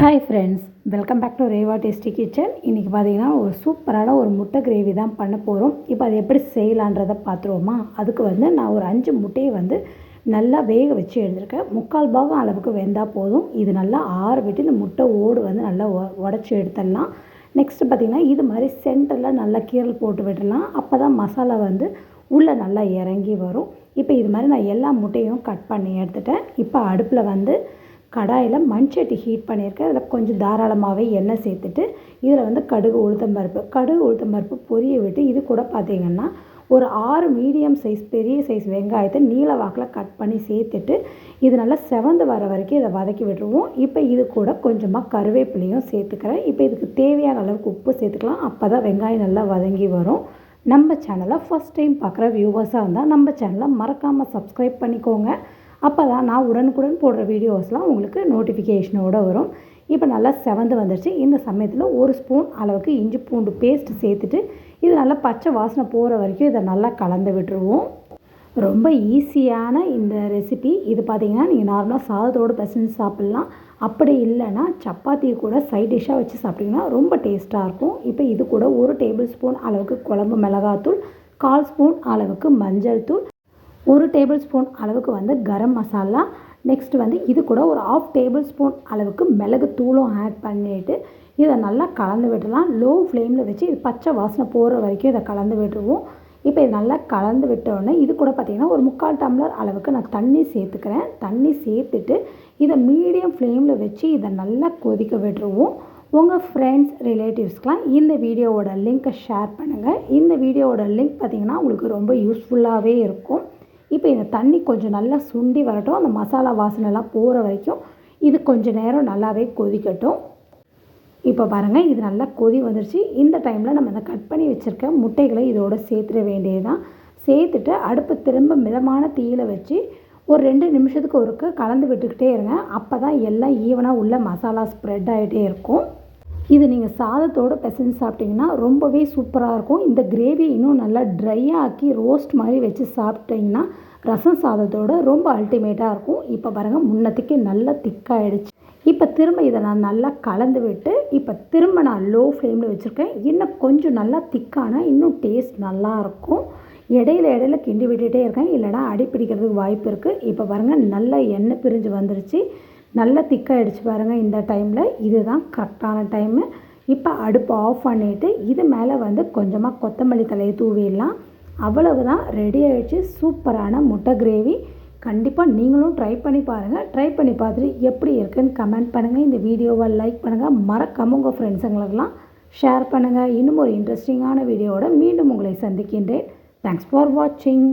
Hi friends welcome back to Reva tasty kitchen இன்றைக்கி பார்த்தீங்கன்னா ஒரு சூப்பரான ஒரு முட்டை கிரேவி தான் பண்ண போகிறோம் இப்போ அது எப்படி செய்யலான்றதை பார்த்துருவோமா அதுக்கு வந்து நான் ஒரு அஞ்சு முட்டையை வந்து நல்லா வேக வச்சு எடுத்திருக்கேன். முக்கால் பாகம் அளவுக்கு வெந்தால் போதும். இது நல்லா ஆற விட்டு இந்த முட்டை ஓடு வந்து நல்லா உடச்சி எடுத்துடலாம். நெக்ஸ்ட்டு பார்த்திங்கன்னா இது மாதிரி சென்டரில் நல்லா கீரல் போட்டு விடலாம் அப்போ தான் மசாலா வந்து உள்ளே நல்லா இறங்கி வரும். இப்போ இது மாதிரி நான் எல்லா முட்டையும் கட் பண்ணி எடுத்துட்டேன். இப்போ அடுப்பில் வந்து கடாயில் மண்சட்டி ஹீட் பண்ணியிருக்கேன். அதில் கொஞ்சம் தாராளமாகவே எண்ணெய் சேர்த்துட்டு இதில் வந்து கடுகு உளுத்தம்பருப்பு கடுகு உளுத்தம்பருப்பு பொரிய விட்டு இது கூட பார்த்திங்கன்னா ஒரு ஆறு மீடியம் சைஸ் பெரிய சைஸ் வெங்காயத்தை நீல வாக்கில் கட் பண்ணி சேர்த்துட்டு இது நல்லா செவந்து வர வரைக்கும் இதை வதக்கி விட்டுருவோம். இப்போ இது கூட கொஞ்சமாக கருவேப்பிலையும் சேர்த்துக்கிறேன். இப்போ இதுக்கு தேவையான அளவுக்கு உப்பு சேர்த்துக்கலாம். அப்போ தான் வெங்காயம் நல்லா வதங்கி வரும். நம்ம சேனலை ஃபஸ்ட் டைம் பார்க்குற வியூவர்ஸாக இருந்தால் நம்ம சேனலை மறக்காமல் சப்ஸ்கிரைப் பண்ணிக்கோங்க. அப்போ தான் நான் உடனுக்குடன் போடுற வீடியோஸ்லாம் உங்களுக்கு நோட்டிஃபிகேஷனோடு வரும். இப்போ நல்லா செவந்து வந்துடுச்சு இந்த சமயத்தில் ஒரு ஸ்பூன் அளவுக்கு இஞ்சி பூண்டு பேஸ்ட் சேர்த்துட்டு இது நல்லா பச்சை வாசனை போகிற வரைக்கும் இதை நல்லா கலந்து விட்டுருவோம். ரொம்ப ஈஸியான இந்த ரெசிபி இது பார்த்திங்கன்னா நீங்கள் நார்மலாக சாதத்தோடு பிசைஞ்சு சாப்பிட்லாம். அப்படி இல்லைன்னா சப்பாத்தி கூட சைட் டிஷ்ஷாக வச்சு சாப்பிட்டிங்கன்னா ரொம்ப டேஸ்ட்டாக இருக்கும். இப்போ இது கூட ஒரு டேபிள் ஸ்பூன் அளவுக்கு குழம்பு மிளகாத்தூள் கால் ஸ்பூன் அளவுக்கு மஞ்சள் தூள் ஒரு டேபிள் ஸ்பூன் அளவுக்கு வந்து கரம் மசாலா. நெக்ஸ்ட் வந்து இது கூட ஒரு ஆஃப் டேபிள் ஸ்பூன் அளவுக்கு மிளகு தூளும் ஆட் பண்ணிவிட்டு இதை நல்லா கலந்து விடலாம். லோ ஃப்ளேமில் வச்சு இது பச்சை வாசனை போகிற வரைக்கும் இதை கலந்து விட்டுருவோம். இப்போ இது நல்லா கலந்து விட்டோடனே இது கூட பார்த்திங்கன்னா ஒரு முக்கால் டம்ளர் அளவுக்கு நான் தண்ணி சேர்த்துக்கிறேன். தண்ணி சேர்த்துட்டு இதை மீடியம் ஃப்ளேமில் வச்சு இதை நல்லா கொதிக்க விட்டுருவோம். உங்கள் ஃப்ரெண்ட்ஸ் ரிலேட்டிவ்ஸ்க்கெலாம் இந்த வீடியோவோட லிங்க்கை ஷேர் பண்ணுங்கள் இந்த வீடியோவோட லிங்க் பார்த்திங்கன்னா உங்களுக்கு ரொம்ப யூஸ்ஃபுல்லாகவே இருக்கும். இப்போ இந்த தண்ணி கொஞ்சம் நல்லா சுண்டி வரட்டும். அந்த மசாலா வாசனைலாம் போகிற வரைக்கும் இது கொஞ்சம் நேரம் நல்லாவே கொதிக்கட்டும். இப்போ பாருங்கள் இது நல்லா கொதி வந்துருச்சு. இந்த டைமில் நம்ம இந்த கட் பண்ணி வச்சுருக்க முட்டைகளை இதோடு சேர்த்துட வேண்டியது தான் சேர்த்துட்டு அடுப்பு திரும்ப மிதமான தீயில் வச்சு ஒரு ரெண்டு நிமிஷத்துக்கு ஒருக்க கலந்து விட்டுக்கிட்டே இருங்க. அப்போ தான் எல்லாம் ஈவனாக உள்ள மசாலா ஸ்ப்ரெட் ஆகிட்டே இருக்கும். இது நீங்கள் சாதத்தோடு பிசைஞ்சு சாப்பிட்டிங்கன்னா ரொம்பவே சூப்பராக இருக்கும். இந்த கிரேவி இன்னும் நல்லா ட்ரையாக ஆக்கி ரோஸ்ட் மாதிரி வச்சு சாப்பிட்டிங்கன்னா ரசம் சாதத்தோட ரொம்ப அல்டிமேட்டாக இருக்கும். இப்போ பாருங்கள் முன்னத்துக்கு நல்லா திக்காகிடுச்சு இப்போ திரும்ப இதை நான் நல்லா கலந்து விட்டு இப்போ திரும்ப நான் லோ ஃப்ளேமில் வச்சுருக்கேன். இன்னும் கொஞ்சம் நல்லா திக்கான இன்னும் டேஸ்ட் நல்லாயிருக்கும் இடையில இடையில கிண்டி விட்டுகிட்டே இருக்கேன். இல்லைனா அடி பிடிக்கிறதுக்கு வாய்ப்பு இருக்குது இப்போ பாருங்கள் நல்லா எண்ணெய் பிரிஞ்சு வந்துருச்சு. நல்லா திக்காகிடுச்சு பாருங்கள் இந்த டைமில் இதுதான் கரெக்டான டைமு இப்போ அடுப்பு ஆஃப் பண்ணிவிட்டு இது மேலே வந்து கொஞ்சமாக கொத்தமல்லி தலையை தூவிடலாம். அவ்வளவு தான் ரெடி ஆகிடுச்சு சூப்பரான முட்டை கிரேவி கண்டிப்பாக நீங்களும் ட்ரை பண்ணி பாருங்கள் ட்ரை பண்ணி பார்த்துட்டு எப்படி இருக்குன்னு கமெண்ட் பண்ணுங்கள் இந்த வீடியோவை லைக் பண்ணுங்கள் மறக்காமல் உங்கள் ஃப்ரெண்ட்ஸுங்களுக்கெல்லாம் ஷேர் பண்ணுங்கள் இன்னும் ஒரு இன்ட்ரெஸ்டிங்கான வீடியோவோட மீண்டும் உங்களை சந்திக்கின்றேன். தேங்க்ஸ் ஃபார் வாட்சிங்